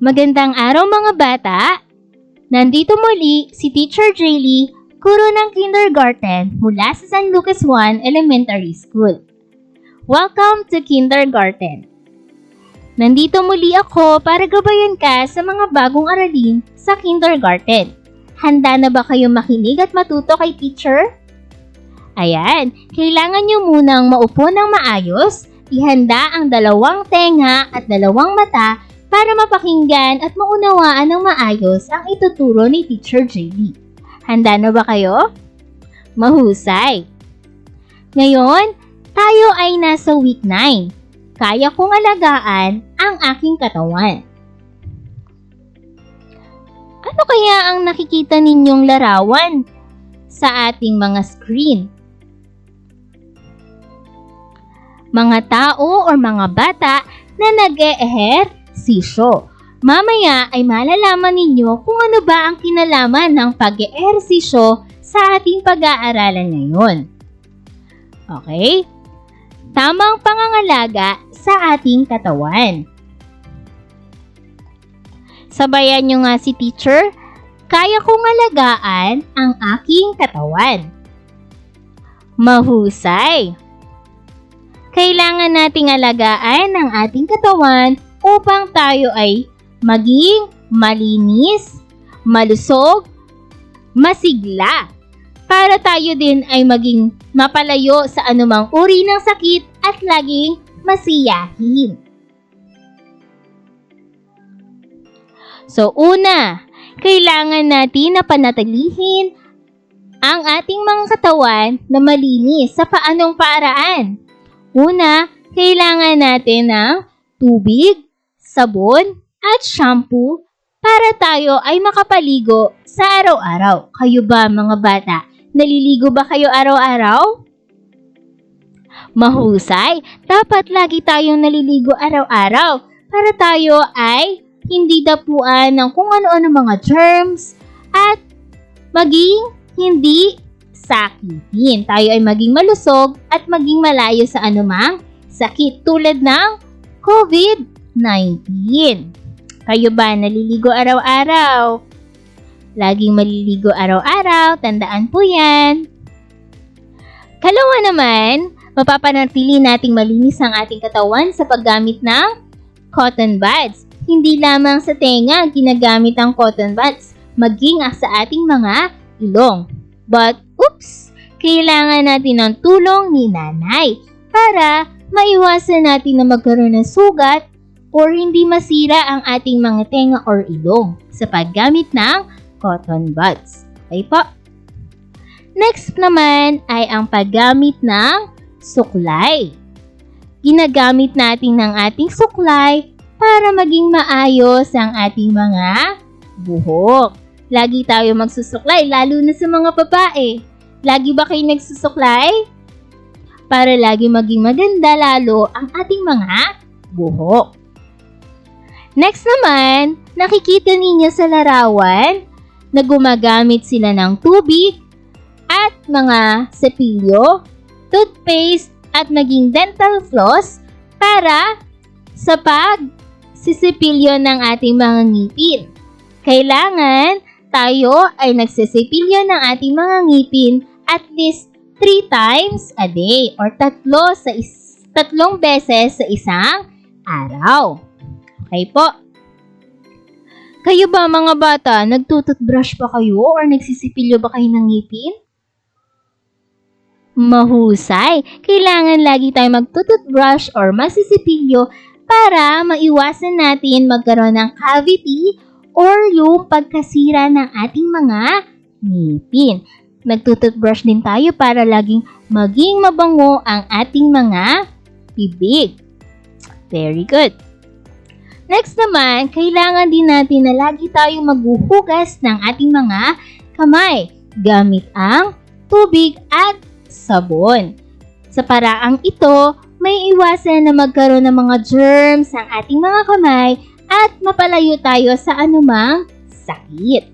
Magandang araw mga bata! Nandito muli si Teacher Jaylee, guro ng kindergarten mula sa San Lucas 1 Elementary School. Welcome to kindergarten! Nandito muli ako para gabayan ka sa mga bagong aralin sa kindergarten. Handa na ba kayong makinig at matuto kay teacher? Ayan, kailangan nyo munang maupo ng maayos, ihanda ang dalawang tenga at dalawang mata para mapakinggan at maunawaan ng maayos ang ituturo ni Teacher JB. Handa na ba kayo? Mahusay! Ngayon, tayo ay nasa week 9. Kaya kong alagaan ang aking katawan. Ano kaya ang nakikita ninyong larawan sa ating mga screen? Mga tao o mga bata na nag-eehersisyo. Mamaya ay malalaman ninyo kung ano ba ang kinalaman ng pag-eehersisyo sa ating pag-aaralan ngayon. Okay? Tamang pangangalaga sa ating katawan. Sabayan nyo nga si teacher, kaya kong alagaan ang aking katawan. Mahusay! Kailangan nating alagaan ang ating katawan upang tayo ay maging malinis, malusog, masigla, para tayo din ay maging mapalayo sa anumang uri ng sakit at laging masiyahin. So una, kailangan natin na panatilihin ang ating mga katawan na malinis sa paanong paraan. Una, kailangan natin ng tubig, sabon, at shampoo para tayo ay makapaligo sa araw-araw. Kayo ba mga bata? Naliligo ba kayo araw-araw? Mahusay, dapat lagi tayong naliligo araw-araw para tayo ay hindi dapuan ng kung ano-ano mga germs at maging hindi sakitin. Tayo ay maging malusog at maging malayo sa anumang sakit tulad ng COVID-19. Kayo ba naliligo araw-araw? Laging maliligo araw-araw, tandaan po yan. Kalawa naman, mapapanatili nating malinis ang ating katawan sa paggamit ng cotton buds. Hindi lamang sa tenga ginagamit ang cotton buds, maging sa ating mga ilong. But, oops, kailangan natin ng tulong ni nanay para maiwasan natin na magkaroon ng sugat or hindi masira ang ating mga tenga or ilong sa paggamit ng cotton buds. Okay po? Next naman ay ang paggamit ng suklay. Ginagamit natin ng ating suklay para maging maayos ang ating mga buhok. Lagi tayo magsusuklay, lalo na sa mga babae. Lagi ba kayo nagsusuklay? Para lagi maging maganda lalo ang ating mga buhok. Next naman, nakikita ninyo sa larawan na gumagamit sila ng tubig at mga sepilyo, toothpaste at maging dental floss para sa pag sisipilyo ng ating mga ngipin. Kailangan tayo ay nagsisipilyo ng ating mga ngipin at least 3 times a day or tatlo sa is tatlong beses sa isang araw. Okay po. Kayo ba mga bata, nagtututbrush pa kayo or nagsisipilyo ba kayo ng ngipin? Mahusay! Kailangan lagi tayo magtututbrush or masisipilyo para maiwasan natin magkaroon ng cavity or yung pagkasira ng ating mga ngipin. Nagtututbrush din tayo para laging maging mabango ang ating mga bibig. Very good. Next naman, kailangan din natin na lagi tayong maghuhugas ng ating mga kamay gamit ang tubig at sabon. Sa paraang ito, may iwasan na magkaroon ng mga germs ang ating mga kamay at mapalayo tayo sa anumang sakit.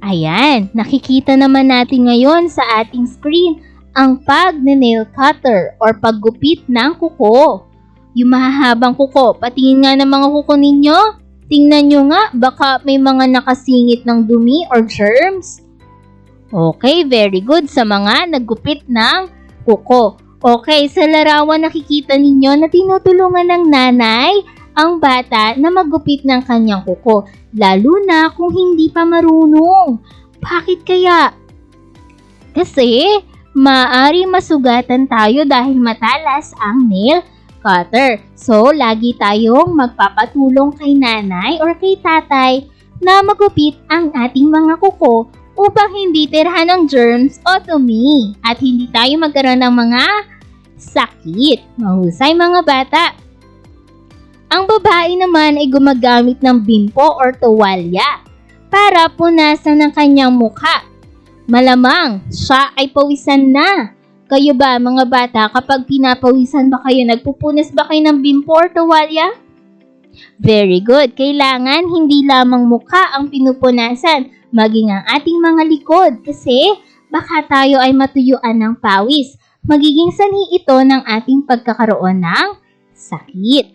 Ayan, nakikita naman natin ngayon sa ating screen ang pag-nail cutter or paggupit ng kuko. Yung mahahabang kuko. Patingin nga ng mga kuko ninyo. Tingnan nyo nga, baka may mga nakasingit ng dumi or germs. Okay, very good sa mga naggupit ng kuko. Okay, sa larawan nakikita ninyo na tinutulungan ng nanay ang bata na magupit ng kanyang kuko. Lalo na kung hindi pa marunong. Bakit kaya? Kasi maari masugatan tayo dahil matalas ang nail cutter. So, lagi tayong magpapatulong kay nanay or kay tatay na magupit ang ating mga kuko upang hindi tirahan ng germs o dumi at hindi tayo magkaroon ng mga sakit. Mahusay mga bata. Ang babae naman ay gumagamit ng bimpo or tuwalya para punasan ng kanyang mukha. Malamang siya ay pawisan na. Kayo ba mga bata kapag pinapawisan ba kayo, nagpupunas ba kayo ng bimpo or tuwalya? Very good. Kailangan hindi lamang mukha ang pinupunasan, maging ang ating mga likod kasi baka tayo ay matuyuan ng pawis. Magiging sanhi ito ng ating pagkakaroon ng sakit.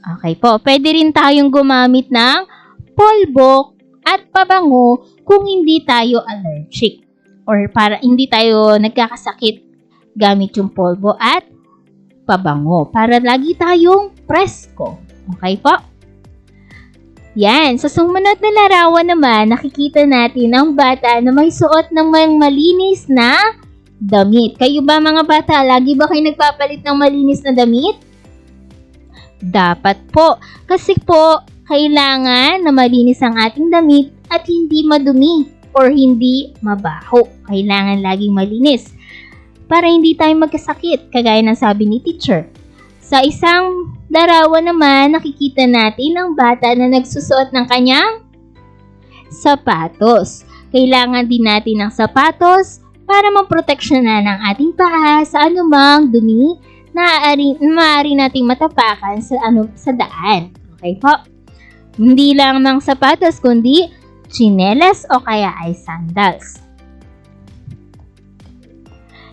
Okay po, pwede rin tayong gumamit ng polvo at pabango kung hindi tayo allergic or para hindi tayo nagkakasakit gamit yung polvo at pabango para lagi tayong presko. Okay po? Yan, sa sumunod na larawan naman, nakikita natin ang bata na may suot ng malinis na damit. Kayo ba mga bata, lagi ba kayo nagpapalit ng malinis na damit? Dapat po, kasi po, kailangan na malinis ang ating damit at hindi madumi or hindi mabaho. Kailangan laging malinis para hindi tayo magkasakit, kagaya ng sabi ni teacher. Sa isang larawan naman, nakikita natin ang bata na nagsusuot ng kanyang sapatos. Kailangan din natin ng sapatos para maproteksyonan ang ating paa sa anumang dumi na maaari, nating matapakan sa, ano, sa daan. Okay po? Hindi lang ng sapatos, kundi chinelas o kaya ay sandals.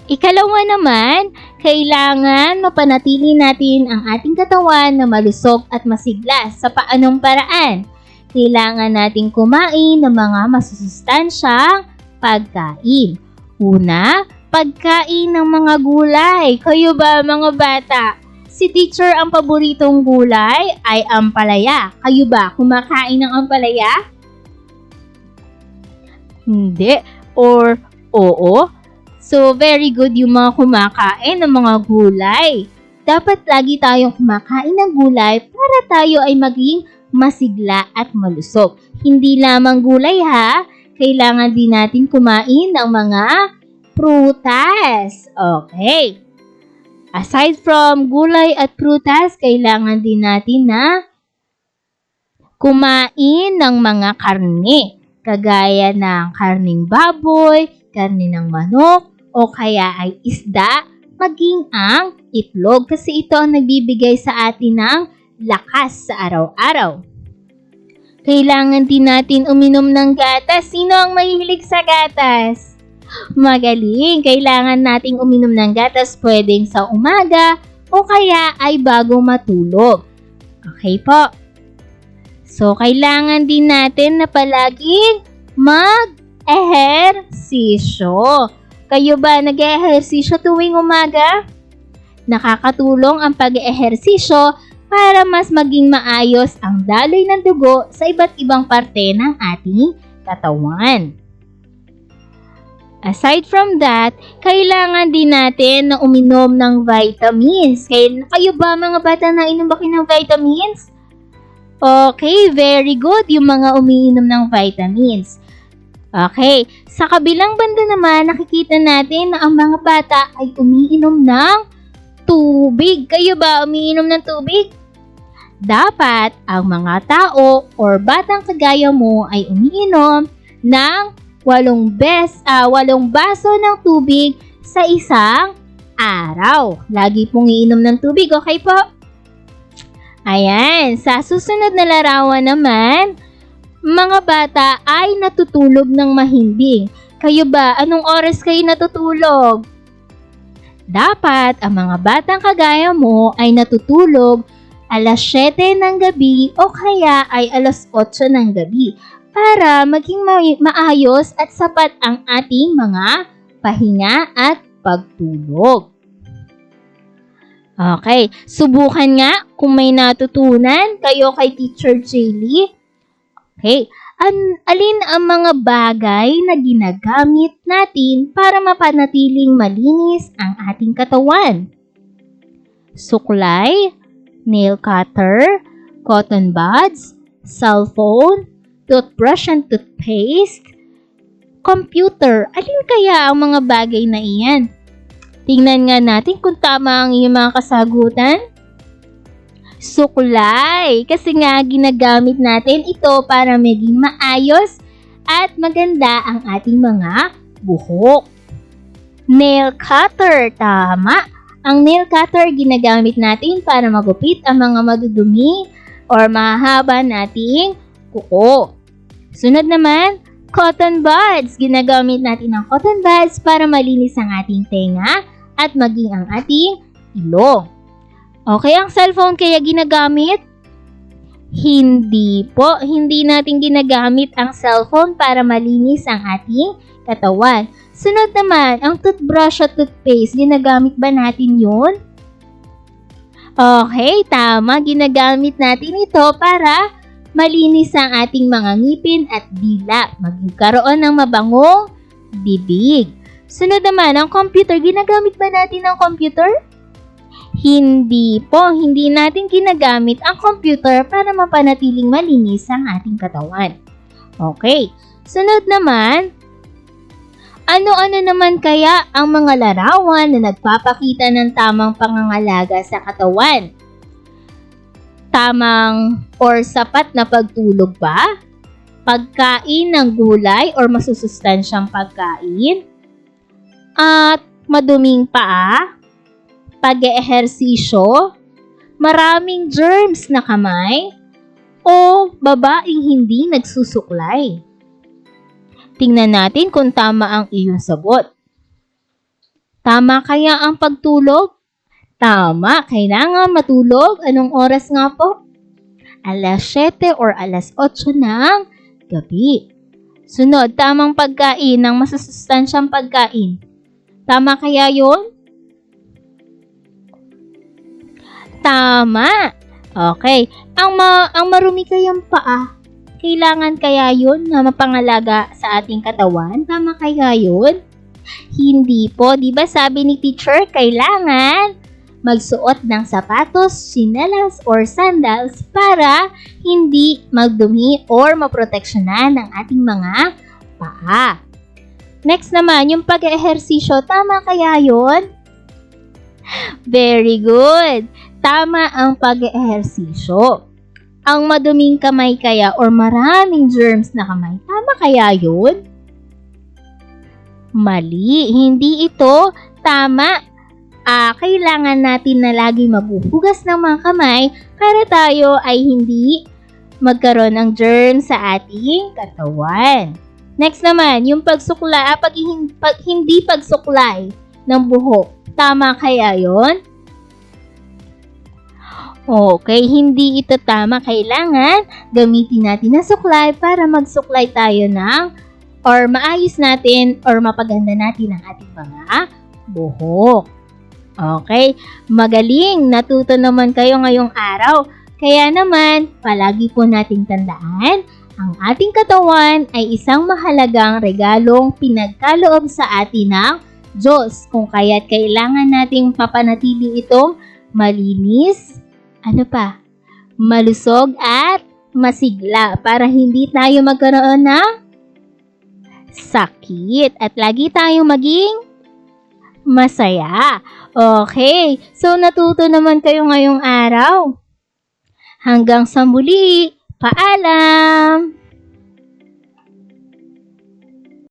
Ikalawa naman, kailangan mapanatili natin ang ating katawan na malusog at masigla sa paanong paraan. Kailangan nating kumain ng mga masusustansyang pagkain. Una, pagkain ng mga gulay. Kayo ba mga bata? Si teacher ang paboritong gulay ay ampalaya. Kayo ba kumakain ng ampalaya? Hindi. Or oo? So, very good yung mga kumakain ng mga gulay. Dapat lagi tayong kumakain ng gulay para tayo ay maging masigla at malusog. Hindi lamang gulay ha, kailangan din natin kumain ng mga prutas. Okay. Aside from gulay at prutas, kailangan din natin na kumain ng mga karne, kagaya ng karning baboy, karne ng manok, o kaya ay isda, maging ang itlog kasi ito ang nagbibigay sa atin ng lakas sa araw-araw. Kailangan din natin uminom ng gatas. Sino ang mahilig sa gatas? Magaling! Kailangan nating uminom ng gatas pwedeng sa umaga o kaya ay bago matulog. Okay po. So, kailangan din natin na palaging mag-ehersisyo. Kayo ba nag-ehersisyo tuwing umaga? Nakakatulong ang pag-ehersisyo para mas maging maayos ang daloy ng dugo sa iba't ibang parte ng ating katawan. Aside from that, kailangan din natin na uminom ng vitamins. Kay, kayo ba mga bata na inom ng vitamins? Okay, very good yung mga umiinom ng vitamins. Okay, sa kabilang banda naman, nakikita natin na ang mga bata ay umiinom ng tubig. Kayo ba umiinom ng tubig? Dapat ang mga tao or batang kagaya mo ay umiinom ng walong bes, ah, walong baso ng tubig sa isang araw. Lagi pong iinom ng tubig, okay po? Ayan, sa susunod na larawan naman, mga bata ay natutulog ng mahimbing. Kayo ba, anong oras kayo natutulog? Dapat ang mga batang kagaya mo ay natutulog alas 7 ng gabi o kaya ay alas 8 ng gabi para maging ma- maayos at sapat ang ating mga pahinga at pagtulog. Okay, subukan nga kung may natutunan kayo kay Teacher Jaylee. Okay, an alin ang mga bagay na ginagamit natin para mapanatiling malinis ang ating katawan? Suklay, nail cutter, cotton buds, cellphone, toothbrush and toothpaste, computer. Alin kaya ang mga bagay na iyan? Tingnan nga natin kung tama ang iyong mga kasagutan. Suklay! Kasi nga ginagamit natin ito para maging maayos at maganda ang ating mga buhok. Nail cutter, tama. Ang nail cutter ginagamit natin para magupit ang mga madudumi or mahaba nating kuko. Sunod naman, cotton buds. Ginagamit natin ang cotton buds para malinis ang ating tenga at maging ang ating ilong. Okay, ang cellphone kaya ginagamit? Hindi po, hindi natin ginagamit ang cellphone para malinis ang ating katawan. Sunod naman, ang toothbrush at toothpaste, ginagamit ba natin yun? Okay, tama. Ginagamit natin ito para malinis ang ating mga ngipin at dila. Magkaroon ng mabangong bibig. Sunod naman, ang computer. Ginagamit ba natin ang computer? Hindi po, hindi natin ginagamit ang computer para mapanatiling malinis ang ating katawan. Okay, sunod naman, ano-ano naman kaya ang mga larawan na nagpapakita ng tamang pangangalaga sa katawan? Tamang or sapat na pagtulog ba? Pagkain ng gulay or masusustansyang pagkain? At maduming paa? Pag-eehersisyo? Maraming germs na kamay? O babaeng hindi nagsusuklay? Tingnan natin kung tama ang iyong sagot. Tama kaya ang pagtulog? Tama, kailangan matulog. Anong oras nga po? Alas 7 or alas 8 ng gabi. Sunod, tamang pagkain ng masusustansyang pagkain. Tama kaya yon? Tama. Okay. Ang, ma ang marumi kayang paa, kailangan kaya yun na mapangalaga sa ating katawan? Tama kaya yun? Hindi po. Di ba sabi ni teacher, kailangan magsuot ng sapatos, sinelas, or sandals para hindi magdumi or maproteksyonan ng ating mga paa. Next naman, yung pag-ehersisyo, tama kaya yun? Very good. Tama ang pag-ehersisyo. Ang maduming kamay kaya or maraming germs na kamay, tama kaya yun? Mali, hindi ito tama. Ah, kailangan natin na lagi maghuhugas ng mga kamay para tayo ay hindi magkaroon ng germs sa ating katawan. Next naman, yung pagsukla, ah, pag, pag, hindi pagsuklay ng buhok. Tama kaya yon? Okay, hindi ito tama. Kailangan gamitin natin na suklay para magsuklay tayo ng or maayos natin or mapaganda natin ang ating mga buhok. Okay, magaling. Natuto naman kayo ngayong araw. Kaya naman, palagi po nating tandaan ang ating katawan ay isang mahalagang regalong pinagkaloob sa atin ng Diyos kung kaya't kailangan nating papanatili itong malinis, ano pa, malusog at masigla para hindi tayo magkaroon ng sakit at lagi tayong maging masaya. Okay, so natuto naman kayo ngayong araw. Hanggang sa muli, 我爱了。